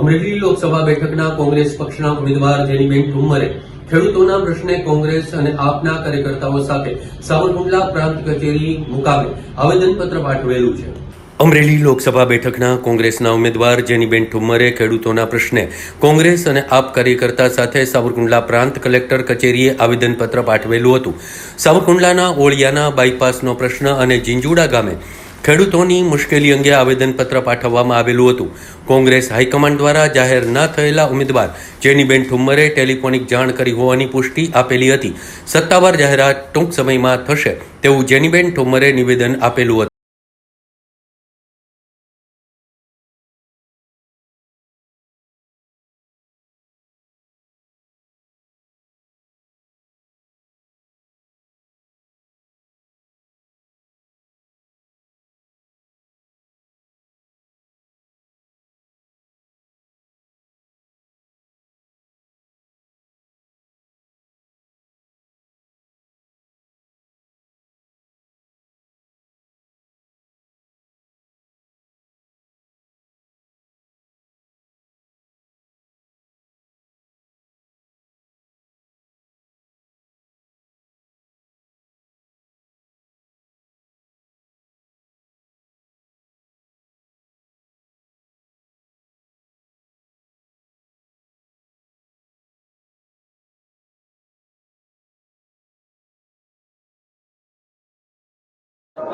અમરેલી લોકસભા બેઠકના કોંગ્રેસ પક્ષના ઉમેદવાર જેનીબેન ઠુમ્મરે ખેડૂતોના પ્રશ્ને કોંગ્રેસ અને આપના કાર્યકર્તાઓ સાથે સાવરકુંડલા પ્રાંત કચેરી મુકામે આવેદનપત્ર પાઠવેલું છે. અમરેલી લોકસભા બેઠકના કોંગ્રેસના ઉમેદવાર જેનીબેન ઠુમ્મરે ખેડૂતોના પ્રશ્ને કોંગ્રેસ અને આપ કાર્યકર્તા સાથે સાવરકુંડલા પ્રાંત કલેક્ટર કચેરીએ આવેદનપત્ર પાઠવેલું હતું. સાવરકુંડલાના ઓળિયાના બાયપાસનો પ્રશ્ન અને જીંજુડા ગામે ખેડૂતોની મુશ્કેલી અંગે આવેદનપત્ર પાઠવવામાં આવેલું હતું. કોંગ્રેસ હાઈકમાન્ડ દ્વારા જાહેર ન થયેલા ઉમેદવાર જેનીબેન ઠુમ્મરે ટેલિફોનિક જાણ કરી હોવાની પુષ્ટિ આપેલી હતી. સત્તાવાર જાહેરાત ટૂંક સમયમાં થશે તેવું જેનીબેન ઠુમ્મરે નિવેદન આપેલું હતું.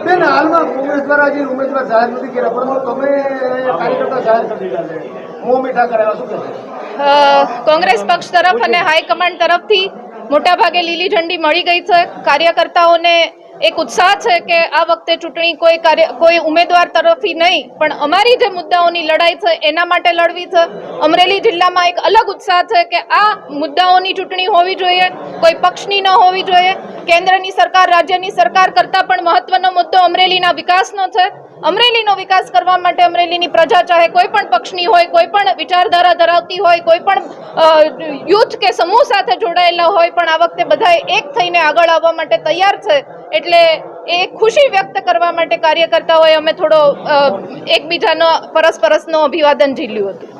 બેન, હાલમાં કોંગ્રેસ દ્વારા ઉમેદવાર જાહેર નથી કર્યા, પરંતુ તમે કાર્યકર્તા કોંગ્રેસ પક્ષ તરફ અને હાઈકમાન્ડ તરફથી મોટાભાગે લીલી ઝંડી મળી ગઈ છે. કાર્યકર્તાઓને એક ઉત્સાહ છે કે આ વખતે ચૂંટણી કોઈ કાર્ય, કોઈ ઉમેદવાર તરફથી નહીં, પણ અમારી જે મુદ્દાઓની લડાઈ છે, એના માટે લડવી છે. અમરેલી જિલ્લામાં એક અલગ ઉત્સાહ છે કે આ મુદ્દાઓની ચૂંટણી હોવી જોઈએ, કોઈ પક્ષની ન હોવી જોઈએ. કેન્દ્રની સરકાર, રાજ્યની સરકાર કરતાં પણ મહત્વનો મુદ્દો અમરેલીના વિકાસનો છે. અમરેલીનો વિકાસ કરવા માટે અમરેલીની પ્રજા ચાહે કોઈ પણ પક્ષની હોય, કોઈ પણ વિચારધારા ધરાવતી હોય, કોઈ પણ યુથ કે સમૂહ સાથે જોડાયેલા હોય, પણ આ વખતે બધા એક થઈને આગળ આવવા માટે તૈયાર છે. એટલે એ ખુશી વ્યક્ત કરવા માટે કાર્યકર્તાઓએ અમે થોડો એકબીજાનો પરસ્પરસનો અભિવાદન ઝીલ્યું હતું.